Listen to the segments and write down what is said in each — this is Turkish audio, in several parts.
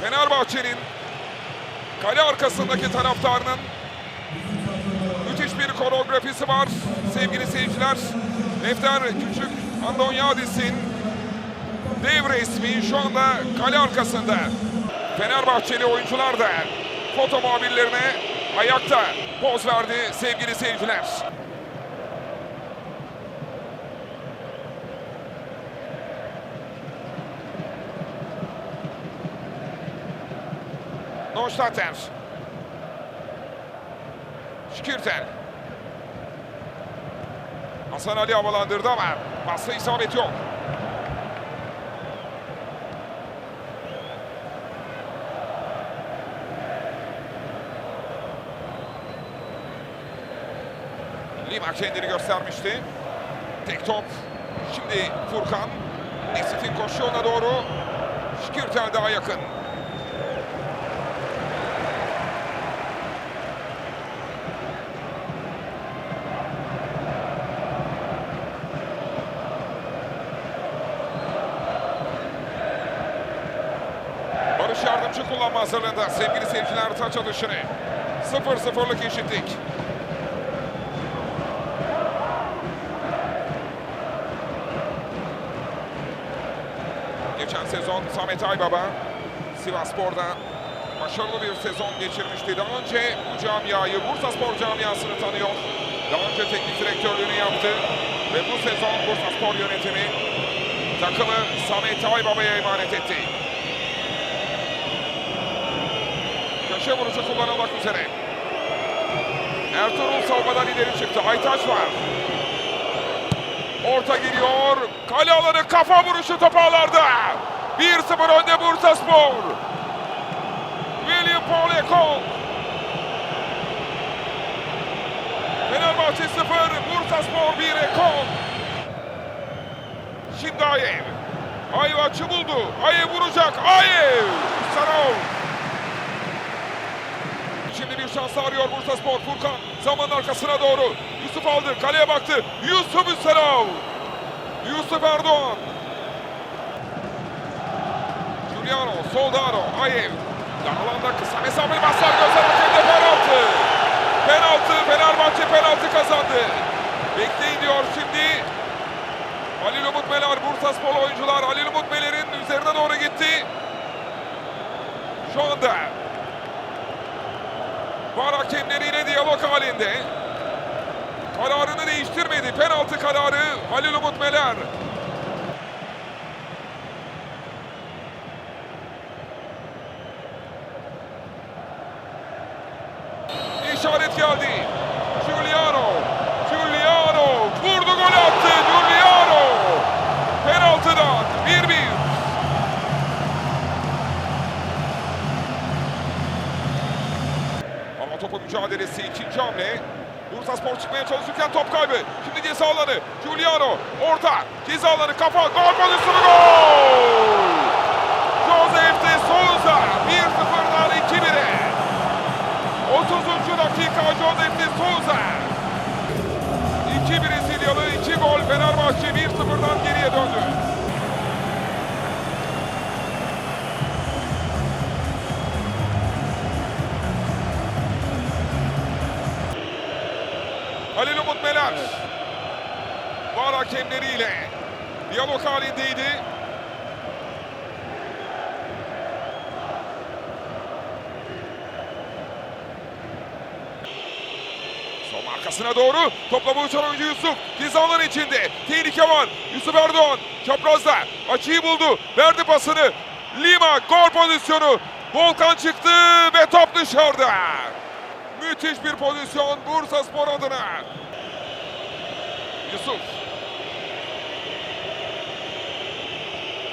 Fenerbahçe'nin kale arkasındaki taraftarının müthiş bir koreografisi var sevgili seyirciler. Lefter Küçük Andonyadis'in dev resmi şu anda kale arkasında. Fenerbahçeli oyuncular da foto muhabirlerine ayakta poz verdi sevgili seyirciler. Neustadter. Şükürtel. Hasan Ali havalandırdı ama pasta isabet yok. Lima kendini göstermişti. Tek top. Şimdi Furkan. Nesif'in koşu yoluna doğru. Şükürtel daha yakın. Yardımcı kullanma hazırlığında sevgili seyirciler taç atışını. 0-0'lık eşitlik. Geçen sezon Samet Aybaba Sivasspor'da başarılı bir sezon geçirmişti. Daha önce bu camiayı, Bursa Spor camiasını tanıyor. Daha önce teknik direktörlüğünü yaptı. Ve bu sezon Bursa Spor yönetimi takımı Samet Aybaba'ya emanet etti. Köşe vuruşu kullanılmak üzere. Ertuğrul savunmadan ileri çıktı. Aytaç var. Orta giriyor. Kale alanı kafa vuruşu toparlarda. 1-0 önde Bursa Spor. William Paul Ekol. Fenerbahçe 0, Bursa Spor 1 Ekol. Şimdi Ayev. Ayev açı buldu. Ayev vuracak. Ayev. Şimdi bir şans arıyor Bursa Spor. Furkan zaman arkasına doğru. Yusuf aldı. Kaleye baktı. Yusuf Üstelov. Yusuf Erdoğan. Giuliano. Soldano. Ayev. Dar alanda kısa mesafeli basar. Gözler hakemde penaltı. Penaltı. Fenerbahçe penaltı kazandı. Bekleyin diyor şimdi. Halil Umut Meler. Bursa Spor oyuncular. Halil Umut Meler'in üzerine doğru gitti. Şu anda Var hakemleriyle diyalog halinde. Kararını değiştirmedi. Penaltı kararı Halil Umut Meler. İşaret geldi. Giuliano. Giuliano. Vurdu gol attı. Giuliano. Penaltıdan 1-1. Ama topu mücadelesi ikinci hamle. Bursa Spor çıkmaya çalışırken top kaybı. Şimdi ceza alanı. Giuliano orta. Ceza alanı kafa. Gol pozisyonu gol! Josef de Souza 1-0'dan 2-1'e. 30. dakika Josef de Souza. 2-1 Brezilyalı 2 gol Fenerbahçe 1-0'dan geriye döndü. Umut Meler var hakemleriyle diyalog halindeydi. Son arkasına doğru toplama uçan oyuncu Yusuf. Cezaların içinde. Tehlike var. Yusuf Erdoğan çaprazda. Açıyı buldu. Verdi pasını. Lima gol pozisyonu. Volkan çıktı ve top dışarıda. Müthiş bir pozisyon Bursa Spor adına. Yusuf.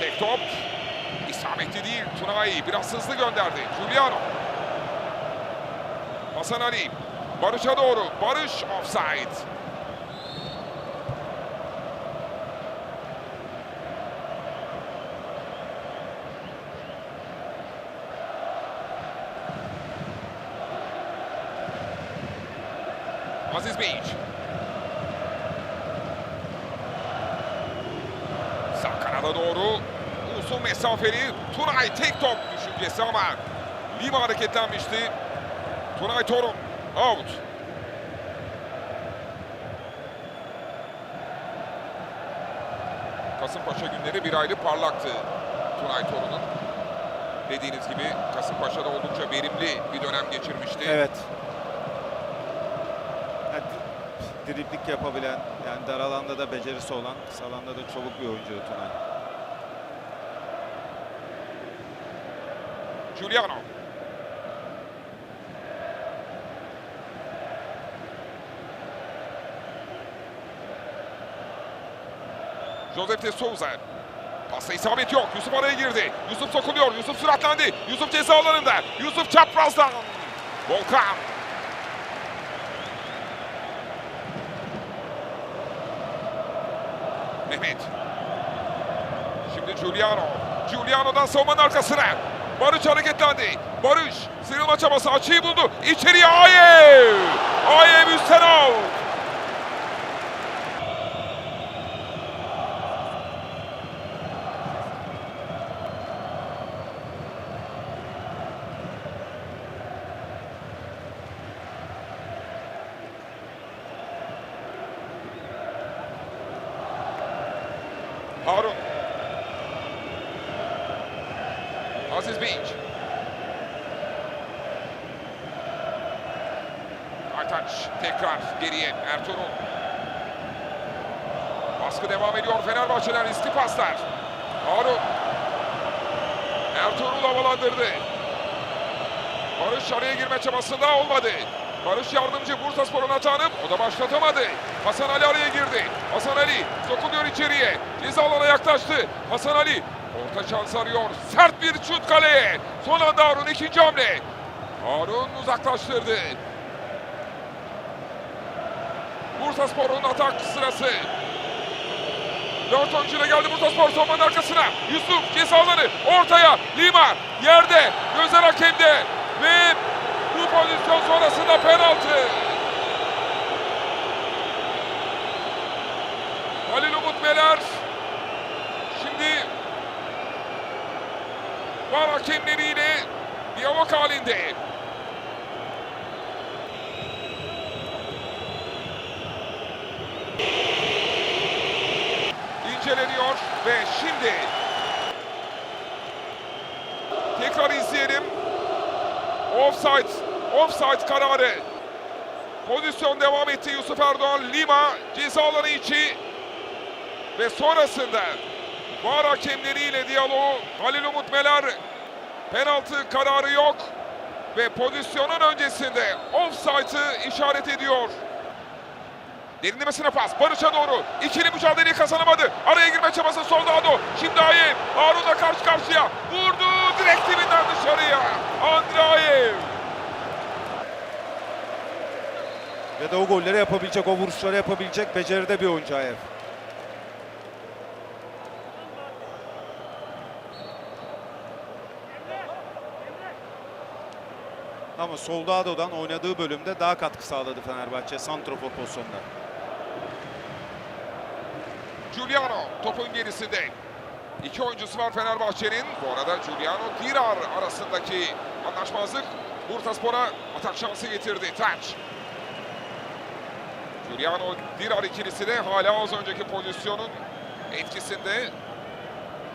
Tek top. İsabetli değil. Tunay biraz hızlı gönderdi. Giuliano. Hasan Ali. Barış'a doğru. Barış offside. Aziz Beyç. Kanada doğru Uzun mesafeli Tunay tek top düşüncesi ama Lima hareketlenmişti. Tunay Torun out. Kasımpaşa günleri bir ayrı parlaktı Tunay Torun'un. Dediğiniz gibi Kasımpaşa'da oldukça verimli bir dönem geçirmişti. Evet. Yani d- driblik yapabilen, yani dar alanda da becerisi olan, kısa alanda da çabuk bir oyuncu Tunay. Giuliano. Josep de Souza. Pasta isabet yok. Yusuf araya girdi. Yusuf sokuluyor. Yusuf süratlendi. Yusuf ceza alanında. Yusuf çaprazdan. Volkan. Mehmet. Şimdi Giuliano. Giuliano'dan savunmanın arkasına. Barış hareketlendi. Barış sıyrılma çabası açıyı buldu. İçeriye Ayev. Ayev üstten out. Harun. Aziz Beach. Aytaç tekrar geriye Ertuğrul. Baskı devam ediyor Fenerbahçe'den riskli paslar. Harun. Ertuğrul havalandırdı. Barış araya girme çabasında olmadı. Barış yardımcı Bursaspor'un atağını o da başlatamadı. Hasan Ali araya girdi. Hasan Ali sokuluyor içeriye. Ceza alana yaklaştı. Hasan Ali orta şans arıyor. Sert bir şut kaleye. Son anda Harun ikinci hamle. Harun uzaklaştırdı. Bursaspor'un atak sırası. Dört oyuncuyla geldi Bursaspor savunmanın arkasına. Yusuf ceza alanı ortaya. Lima yerde. Gözler hakemde. Ve bu pozisyon sonrasında penaltı. Halil Umut Meler şimdi var hakemleriyle diyalog halinde. inceleniyor ve şimdi tekrar izleyelim. Offside, offside kararı. Pozisyon devam etti Yusuf Erdoğan. Lima ceza alanı içi ve sonrasında VAR hakemleriyle diyaloğu Halil Umut Meler penaltı kararı yok ve pozisyonun öncesinde offside'ı işaret ediyor. Derinlemesine pas. Barış'a doğru. İkili mücadeleyi kazanamadı. Araya girme çabası solda Ado. Şimdi Ayev. Harun'la karşı karşıya. Vurdu. Direkt dibinden dışarıya. Andre Ayev. Ve de o golleri yapabilecek, o vuruşları yapabilecek beceride bir oyuncu Ayev. Ama Soldado'dan oynadığı bölümde daha katkı sağladı Fenerbahçe Santrofor pozisyonunda. Giuliano topun gerisinde. İki oyuncusu var Fenerbahçe'nin. Bu arada Giuliano Dirar arasındaki anlaşmazlık Bursaspor'a atak şansı getirdi. Taç. Giuliano Dirar ikilisi de hala az önceki pozisyonun etkisinde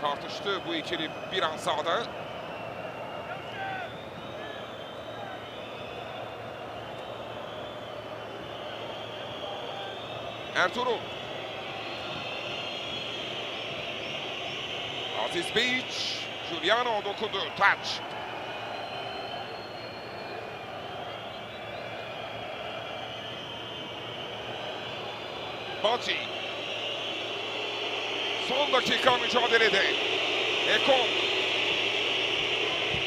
tartıştı bu ikili bir an sağda. Ertuğrul. Aziz Beyiç. Giuliano dokundu. Taç. Bacı. Son dakika mücadelede. Ekon.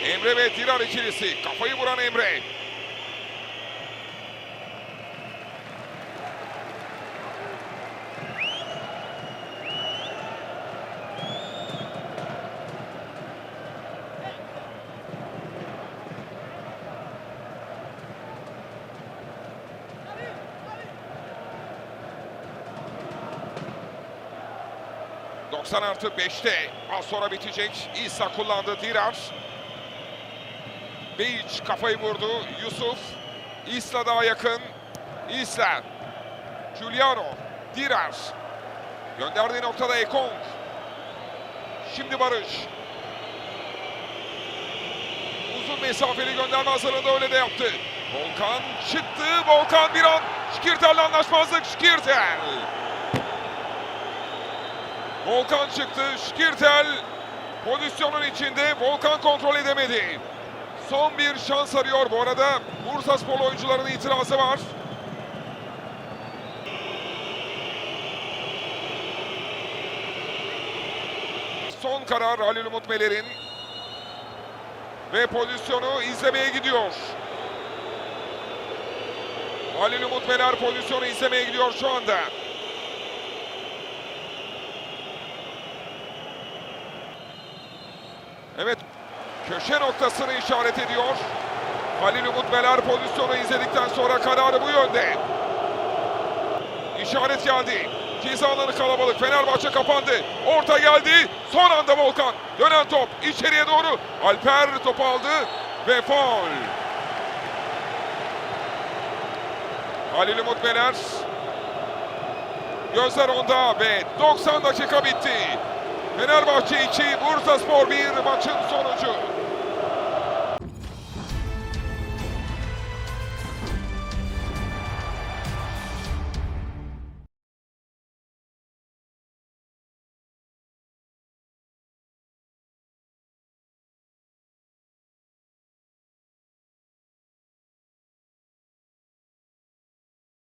Emre ve Dirar ikilisi. Kafayı vuran Emre. 90 artı 5'te az sonra bitecek. İsa kullandı Dirar. Beyic kafayı vurdu. Yusuf. İsla daha yakın. İsla. Giuliano. Dirar. Gönderdiği noktada Ekong. Şimdi Barış. Uzun mesafeli gönderme hazırlığında öyle de yaptı. Volkan çıktı. Volkan bir an Şikirtel'le anlaşmazlık. Şikirtel. Volkan çıktı. Şikirtel pozisyonun içinde. Volkan kontrol edemedi. Son bir şans arıyor. Bu arada Bursa Spor oyuncularının itirazı var. Son karar Halil Umut Meler'in. Ve pozisyonu izlemeye gidiyor. Halil Umut Meler pozisyonu izlemeye gidiyor şu anda. Evet, köşe noktasını işaret ediyor. Halil Umut Meler pozisyonu izledikten sonra kararı bu yönde. İşaret geldi. Ceza alanı kalabalık. Fenerbahçe kapandı. Orta geldi. Son anda Volkan. Dönen top içeriye doğru. Alper topu aldı ve faul. Halil Umut Meler. Gözler onda ve 90 dakika bitti. Fenerbahçe 2, Bursa Spor 1 maçın sonucu.